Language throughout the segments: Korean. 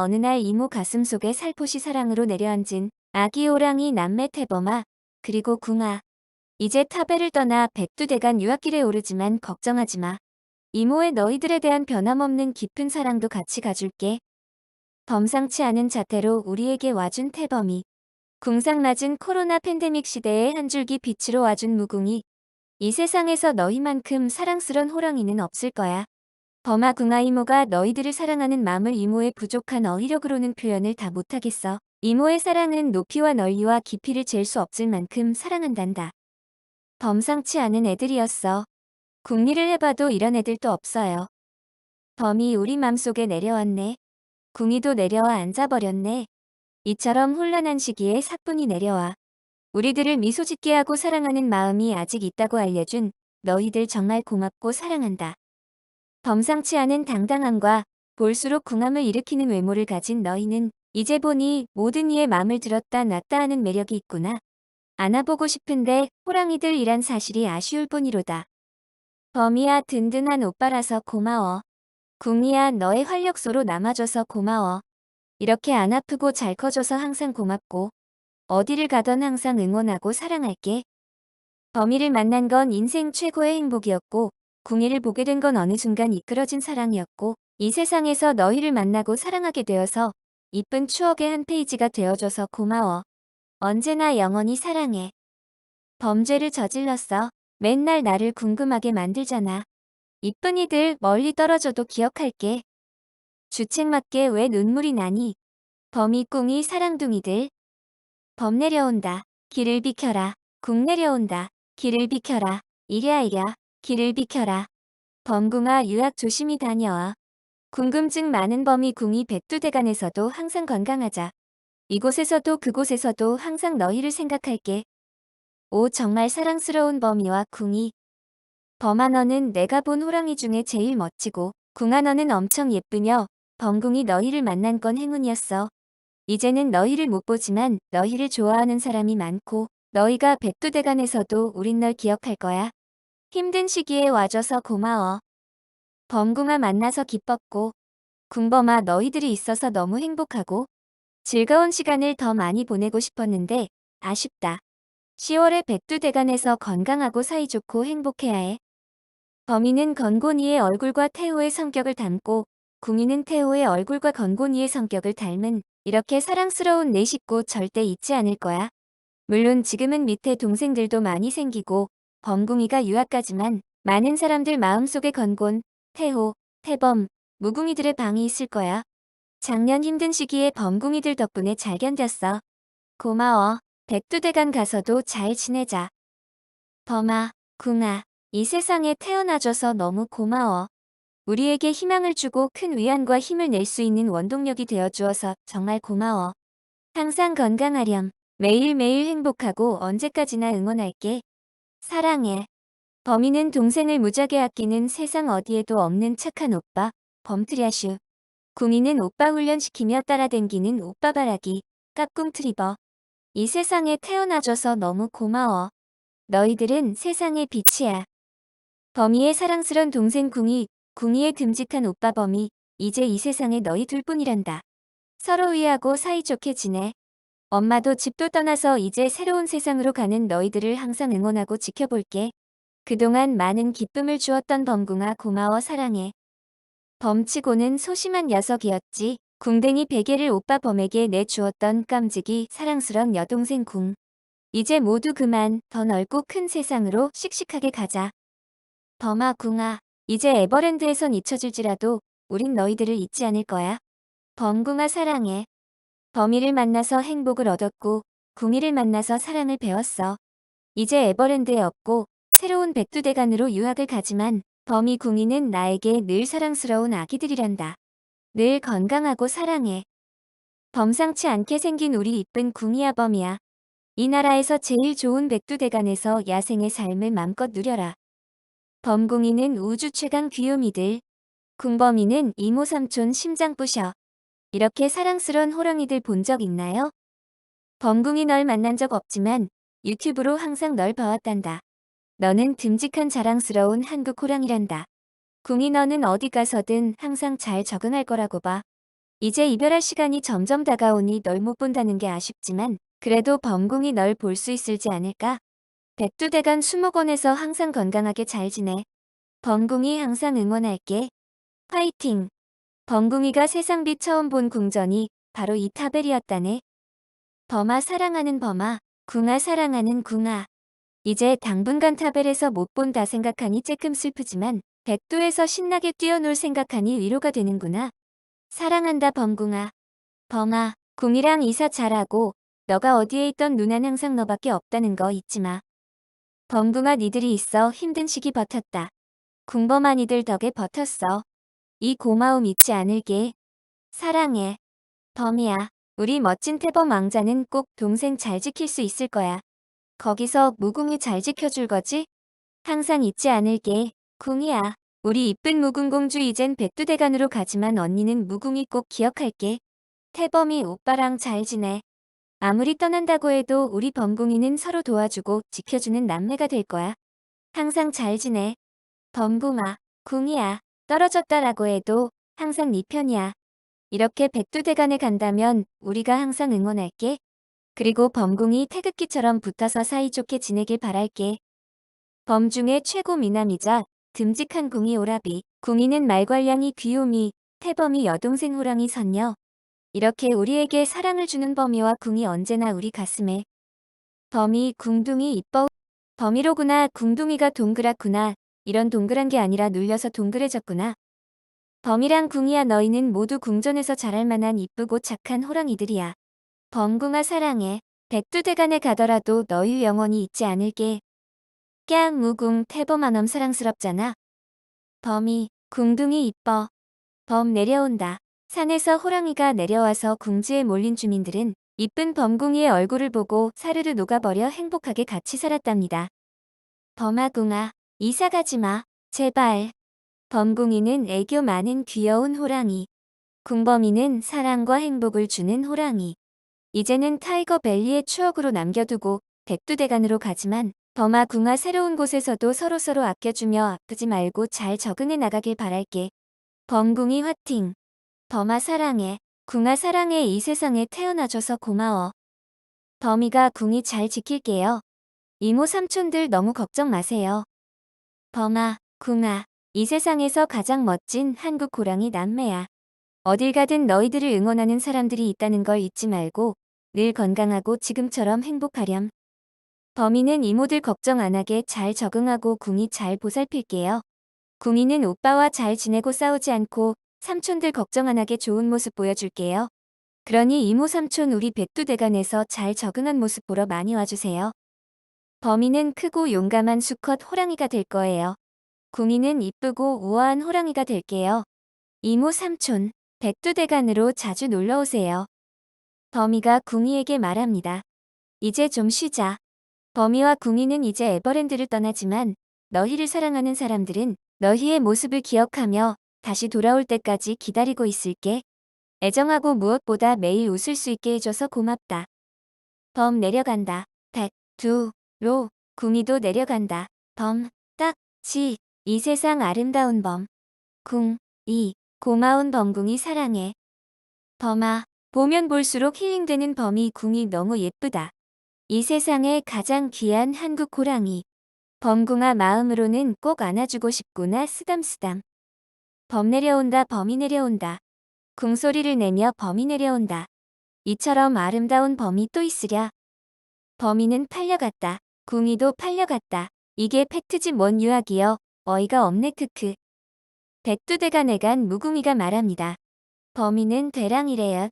어느 날 이모 가슴 속에 살포시 사랑으로 내려앉은 아기 호랑이 남매 태범아 그리고 궁아 이제 타베를 떠나 백두대간 유학길에 오르지만 걱정하지 마. 이모의 너희들에 대한 변함없는 깊은 사랑도 같이 가줄게. 범상치 않은 자태로 우리에게 와준 태범이 궁상맞은 코로나 팬데믹 시대에 한 줄기 빛으로 와준 무궁이 이 세상에서 너희만큼 사랑스런 호랑이는 없을 거야. 범아 궁아 이모가 너희들을 사랑하는 마음을 이모의 부족한 어휘력으로는 표현을 다 못하겠어. 이모의 사랑은 높이와 넓이와 깊이를 잴 수 없을 만큼 사랑한단다. 범상치 않은 애들이었어. 궁리를 해봐도 이런 애들도 없어요. 범이 우리 맘속에 내려왔네. 궁이도 내려와 앉아버렸네. 이처럼 혼란한 시기에 사뿐히 내려와. 우리들을 미소 짓게 하고 사랑하는 마음이 아직 있다고 알려준 너희들 정말 고맙고 사랑한다. 범상치 않은 당당함과 볼수록 궁함을 일으키는 외모를 가진 너희는 이제 보니 모든 이의 마음을 들었다 놨다 하는 매력이 있구나. 안아보고 싶은데 호랑이들이란 사실이 아쉬울 뿐이로다. 범이야 든든한 오빠라서 고마워. 궁이야 너의 활력소로 남아줘서 고마워. 이렇게 안 아프고 잘 커줘서 항상 고맙고 어디를 가던 항상 응원하고 사랑할게. 범이를 만난 건 인생 최고의 행복이었고 궁이를 보게 된 건 어느 순간 이끌어진 사랑이었고 이 세상에서 너희를 만나고 사랑하게 되어서 이쁜 추억의 한 페이지가 되어줘서 고마워. 언제나 영원히 사랑해. 범죄를 저질렀어. 맨날 나를 궁금하게 만들잖아. 이쁜 이들 멀리 떨어져도 기억할게. 주책 맞게 왜 눈물이 나니? 범이 꿍이 사랑둥이들. 범 내려온다. 길을 비켜라. 궁 내려온다. 길을 비켜라. 이랴 이랴. 길을 비켜라. 범궁아 유학 조심히 다녀와. 궁금증 많은 범이 궁이 백두대간에서도 항상 건강하자. 이곳에서도 그곳에서도 항상 너희를 생각할게. 오 정말 사랑스러운 범이와 궁이. 범아 너는 내가 본 호랑이 중에 제일 멋지고 궁아 너는 엄청 예쁘며 범궁이 너희를 만난 건 행운이었어. 이제는 너희를 못 보지만 너희를 좋아하는 사람이 많고 너희가 백두대간에서도 우린 널 기억할 거야. 힘든 시기에 와줘서 고마워. 범궁아 만나서 기뻤고 궁범아 너희들이 있어서 너무 행복하고 즐거운 시간을 더 많이 보내고 싶었는데 아쉽다. 10월에 백두대간에서 건강하고 사이좋고 행복해야 해. 범인은 건곤이의 얼굴과 태호의 성격을 닮고 궁이는 태호의 얼굴과 건곤이의 성격을 닮은 이렇게 사랑스러운 내 식구 절대 잊지 않을 거야. 물론 지금은 밑에 동생들도 많이 생기고 범궁이가 유학가지만 많은 사람들 마음속에 건곤, 태호, 태범, 무궁이들의 방이 있을 거야. 작년 힘든 시기에 범궁이들 덕분에 잘 견뎠어. 고마워. 백두대간 가서도 잘 지내자. 범아, 궁아, 이 세상에 태어나줘서 너무 고마워. 우리에게 희망을 주고 큰 위안과 힘을 낼 수 있는 원동력이 되어 주어서 정말 고마워. 항상 건강하렴. 매일매일 행복하고 언제까지나 응원할게. 사랑해. 범인은 동생을 무지하게 아끼는 세상 어디에도 없는 착한 오빠, 범트리아슈. 궁이는 오빠 훈련시키며 따라댕기는 오빠 바라기, 깍꿍 트리버. 이 세상에 태어나줘서 너무 고마워. 너희들은 세상의 빛이야. 범이의 사랑스런 동생 궁이, 궁이의 듬직한 오빠 범이, 이제 이 세상에 너희 둘뿐이란다. 서로 이해하고 사이좋게 지내. 엄마도 집도 떠나서 이제 새로운 세상으로 가는 너희들을 항상 응원하고 지켜볼게. 그동안 많은 기쁨을 주었던 범궁아 고마워 사랑해. 범치고는 소심한 녀석이었지. 궁댕이 베개를 오빠 범에게 내주었던 깜찍이 사랑스런 여동생 궁. 이제 모두 그만 더 넓고 큰 세상으로 씩씩하게 가자. 범아 궁아 이제 에버랜드에선 잊혀질지라도 우린 너희들을 잊지 않을 거야. 범궁아 사랑해. 범이를 만나서 행복을 얻었고 궁이를 만나서 사랑을 배웠어. 이제 에버랜드에 없고 새로운 백두대간으로 유학을 가지만 범이 궁이는 나에게 늘 사랑스러운 아기들이란다. 늘 건강하고 사랑해. 범상치 않게 생긴 우리 이쁜 궁이야 범이야. 이 나라에서 제일 좋은 백두대간에서 야생의 삶을 맘껏 누려라. 범궁이는 우주 최강 귀요미들. 궁범이는 이모 삼촌 심장 부셔. 이렇게 사랑스런 호랑이들 본 적 있나요? 범궁이 널 만난 적 없지만 유튜브로 항상 널 봐왔단다. 너는 듬직한 자랑스러운 한국 호랑이란다. 궁이 너는 어디 가서든 항상 잘 적응할 거라고 봐. 이제 이별할 시간이 점점 다가오니 널 못 본다는 게 아쉽지만 그래도 범궁이 널 볼 수 있을지 않을까? 백두대간 수목원에서 항상 건강하게 잘 지내. 범궁이 항상 응원할게. 파이팅! 범궁이가 세상빛 처음 본 궁전이 바로 이 타벨이었다네. 범아 사랑하는 범아, 궁아 사랑하는 궁아. 이제 당분간 타벨에서 못 본다 생각하니 쬐끔 슬프지만 백두에서 신나게 뛰어놀 생각하니 위로가 되는구나. 사랑한다 범궁아. 범아, 궁이랑 이사 잘하고 너가 어디에 있던 누난 항상 너밖에 없다는 거 잊지 마. 범궁아 니들이 있어 힘든 시기 버텼다. 궁범아 니들 덕에 버텼어. 이 고마움 잊지 않을게. 사랑해. 범이야. 우리 멋진 태범 왕자는 꼭 동생 잘 지킬 수 있을 거야. 거기서 무궁이 잘 지켜줄 거지? 항상 잊지 않을게. 궁이야. 우리 이쁜 무궁공주 이젠 백두대간으로 가지만 언니는 무궁이 꼭 기억할게. 태범이 오빠랑 잘 지내. 아무리 떠난다고 해도 우리 범궁이는 서로 도와주고 지켜주는 남매가 될 거야. 항상 잘 지내. 범궁아, 궁이야. 떨어졌다라고 해도 항상 네 편이야. 이렇게 백두대간에 간다면 우리가 항상 응원할게. 그리고 범궁이 태극기처럼 붙어서 사이좋게 지내길 바랄게. 범 중에 최고 미남이자 듬직한 궁이 오라비, 궁이는 말괄량이 귀요미, 태범이 여동생 호랑이 선녀. 이렇게 우리에게 사랑을 주는 범이와 궁이 언제나 우리 가슴에. 범이 궁둥이 이뻐. 범이로구나 궁둥이가 동그랗구나. 이런 동그란 게 아니라 눌려서 동그래졌구나. 범이랑 궁이야 너희는 모두 궁전에서 자랄 만한 이쁘고 착한 호랑이들이야. 범궁아 사랑해. 백두대간에 가더라도 너희 영원히 잊지 않을게. 깍 무궁 태범아넘 사랑스럽잖아. 범이 궁둥이 이뻐. 범 내려온다. 산에서 호랑이가 내려와서 궁지에 몰린 주민들은 이쁜 범궁이의 얼굴을 보고 사르르 녹아버려 행복하게 같이 살았답니다. 범아궁아, 이사 가지 마. 제발. 범궁이는 애교 많은 귀여운 호랑이. 궁범이는 사랑과 행복을 주는 호랑이. 이제는 타이거 밸리의 추억으로 남겨두고 백두대간으로 가지만 범아 궁아 새로운 곳에서도 서로서로 아껴주며 아프지 말고 잘 적응해 나가길 바랄게. 범궁이 화팅. 범아 사랑해. 궁아 사랑해 이 세상에 태어나줘서 고마워. 범이가 궁이 잘 지킬게요. 이모 삼촌들 너무 걱정 마세요. 범아, 궁아, 이 세상에서 가장 멋진 한국 호랑이 남매야. 어딜 가든 너희들을 응원하는 사람들이 있다는 걸 잊지 말고 늘 건강하고 지금처럼 행복하렴. 범이는 이모들 걱정 안 하게 잘 적응하고 궁이 잘 보살필게요. 궁이는 오빠와 잘 지내고 싸우지 않고 삼촌들 걱정 안 하게 좋은 모습 보여줄게요. 그러니 이모 삼촌 우리 백두대간에서 잘 적응한 모습 보러 많이 와주세요. 범이는 크고 용감한 수컷 호랑이가 될 거예요. 궁이는 이쁘고 우아한 호랑이가 될게요. 이모 삼촌, 백두대간으로 자주 놀러 오세요. 범이가 궁이에게 말합니다. 이제 좀 쉬자. 범이와 궁이는 이제 에버랜드를 떠나지만 너희를 사랑하는 사람들은 너희의 모습을 기억하며 다시 돌아올 때까지 기다리고 있을게. 애정하고 무엇보다 매일 웃을 수 있게 해줘서 고맙다. 범 내려간다. 백, 두, 로, 궁이도 내려간다. 범, 딱, 치, 이 세상 아름다운 범. 궁, 이, 고마운 범궁이 사랑해. 범아, 보면 볼수록 힐링되는 범이 궁이 너무 예쁘다. 이 세상에 가장 귀한 한국 호랑이. 범궁아 마음으로는 꼭 안아주고 싶구나 쓰담쓰담. 범 내려온다 범이 내려온다. 궁소리를 내며 범이 내려온다. 이처럼 아름다운 범이 또 있으랴. 범이는 팔려갔다. 궁이도 팔려갔다. 이게 팩트지 뭔 유학이여. 어이가 없네 크크. 백두대가 내간 무궁이가 말합니다. 범이는 대랑이래요.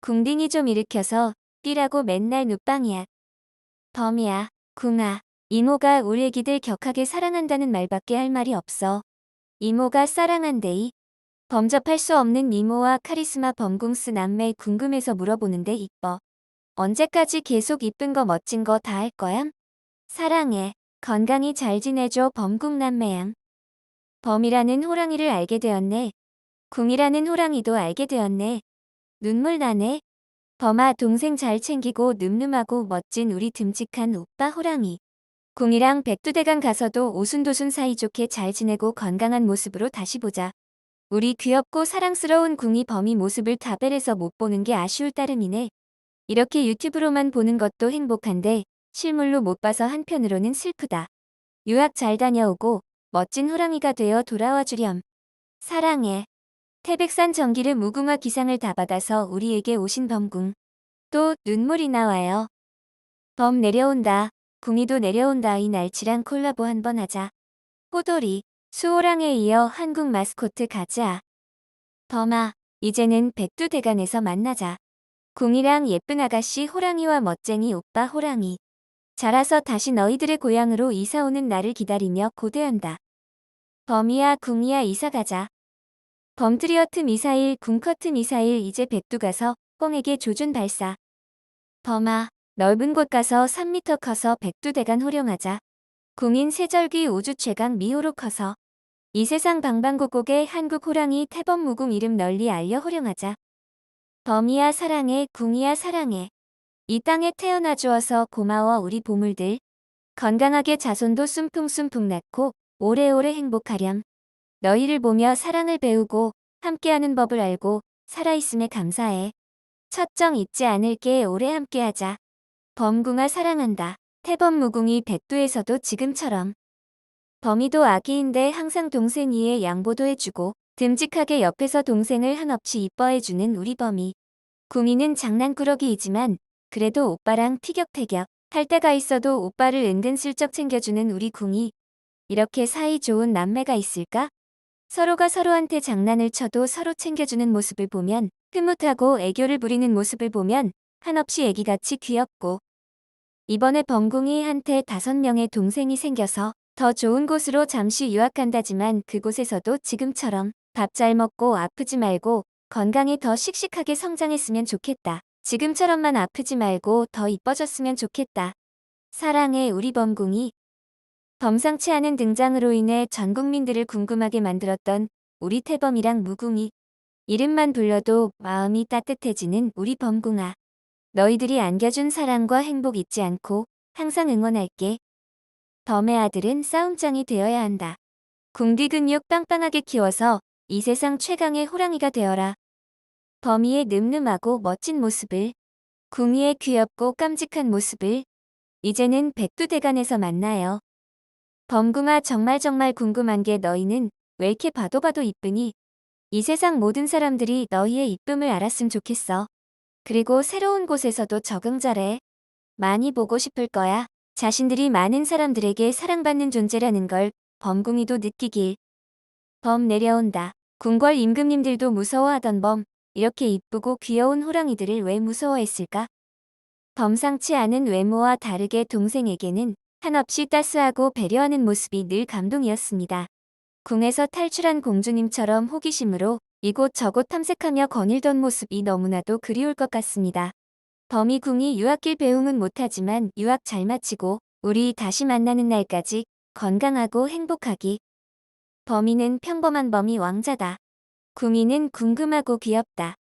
궁딩이 좀 일으켜서 뛰라고 맨날 눕방이야. 범이야, 궁아, 이모가 우리 애기들 격하게 사랑한다는 말밖에 할 말이 없어. 이모가 사랑한대이. 범접할 수 없는 이모와 카리스마 범궁스 남매 궁금해서 물어보는데 이뻐. 언제까지 계속 이쁜 거 멋진 거 다 할 거야? 사랑해. 건강히 잘 지내줘 범궁 남매양. 범이라는 호랑이를 알게 되었네. 궁이라는 호랑이도 알게 되었네. 눈물 나네. 범아 동생 잘 챙기고 늠름하고 멋진 우리 듬직한 오빠 호랑이. 궁이랑 백두대간 가서도 오순도순 사이좋게 잘 지내고 건강한 모습으로 다시 보자. 우리 귀엽고 사랑스러운 궁이 범이 모습을 다벨에서 못 보는 게 아쉬울 따름이네. 이렇게 유튜브로만 보는 것도 행복한데 실물로 못 봐서 한편으로는 슬프다. 유학 잘 다녀오고 멋진 호랑이가 되어 돌아와 주렴. 사랑해. 태백산 전기를 무궁화 기상을 다 받아서 우리에게 오신 범궁. 또 눈물이 나와요. 범 내려온다. 궁이도 내려온다. 이 날치랑 콜라보 한번 하자. 호돌이, 수호랑에 이어 한국 마스코트 가즈아. 범아, 이제는 백두대간에서 만나자. 궁이랑 예쁜 아가씨 호랑이와 멋쟁이 오빠 호랑이. 자라서 다시 너희들의 고향으로 이사오는 나를 기다리며 고대한다. 범이야 궁이야 이사 가자. 범트리어트 미사일 궁커트 미사일 이제 백두 가서 뻥에게 조준 발사. 범아 넓은 곳 가서 3미터 커서 백두대간 호령하자. 궁인 세절기 우주 최강 미호로 커서 이 세상 방방곡곡에 한국 호랑이 태범 무궁 이름 널리 알려 호령하자. 범이야 사랑해 궁이야 사랑해. 이 땅에 태어나 주어서 고마워 우리 보물들. 건강하게 자손도 숨풍숨풍 낳고 오래오래 행복하렴. 너희를 보며 사랑을 배우고 함께하는 법을 알고 살아있음에 감사해. 첫정 잊지 않을게 오래 함께하자. 범궁아 사랑한다. 태범무궁이 백두에서도 지금처럼. 범이도 아기인데 항상 동생 이에 양보도 해주고 듬직하게 옆에서 동생을 한없이 이뻐해주는 우리 범이. 궁이는 장난꾸러기이지만 그래도 오빠랑 티격태격 할 때가 있어도 오빠를 은근슬쩍 챙겨주는 우리 궁이. 이렇게 사이 좋은 남매가 있을까? 서로가 서로한테 장난을 쳐도 서로 챙겨주는 모습을 보면 흐뭇하고 애교를 부리는 모습을 보면 한없이 애기같이 귀엽고 이번에 범궁이 한테 다섯 명의 동생이 생겨서 더 좋은 곳으로 잠시 유학간다지만 그곳에서도 지금처럼 밥 잘 먹고 아프지 말고 건강히 더 씩씩하게 성장했으면 좋겠다. 지금처럼만 아프지 말고 더 이뻐졌으면 좋겠다. 사랑해 우리 범궁이. 범상치 않은 등장으로 인해 전 국민들을 궁금하게 만들었던 우리 태범이랑 무궁이. 이름만 불러도 마음이 따뜻해지는 우리 범궁아. 너희들이 안겨준 사랑과 행복 잊지 않고 항상 응원할게. 범의 아들은 싸움장이 되어야 한다. 궁디 근육 빵빵하게 키워서 이 세상 최강의 호랑이가 되어라. 범이의 늠름하고 멋진 모습을, 궁이의 귀엽고 깜찍한 모습을, 이제는 백두대간에서 만나요. 범궁아 정말 정말 궁금한 게 너희는 왜 이렇게 봐도 봐도 이쁘니? 이 세상 모든 사람들이 너희의 이쁨을 알았으면 좋겠어. 그리고 새로운 곳에서도 적응 잘해. 많이 보고 싶을 거야. 자신들이 많은 사람들에게 사랑받는 존재라는 걸 범궁이도 느끼길. 범 내려온다. 궁궐 임금님들도 무서워하던 범. 이렇게 이쁘고 귀여운 호랑이들을 왜 무서워했을까? 범상치 않은 외모와 다르게 동생에게는 한없이 따스하고 배려하는 모습이 늘 감동이었습니다. 궁에서 탈출한 공주님처럼 호기심으로 이곳저곳 탐색하며 거닐던 모습이 너무나도 그리울 것 같습니다. 범이 궁이 유학길 배웅은 못하지만 유학 잘 마치고 우리 다시 만나는 날까지 건강하고 행복하기. 범이는 평범한 범이 왕자다. 궁이는 궁금하고 귀엽다.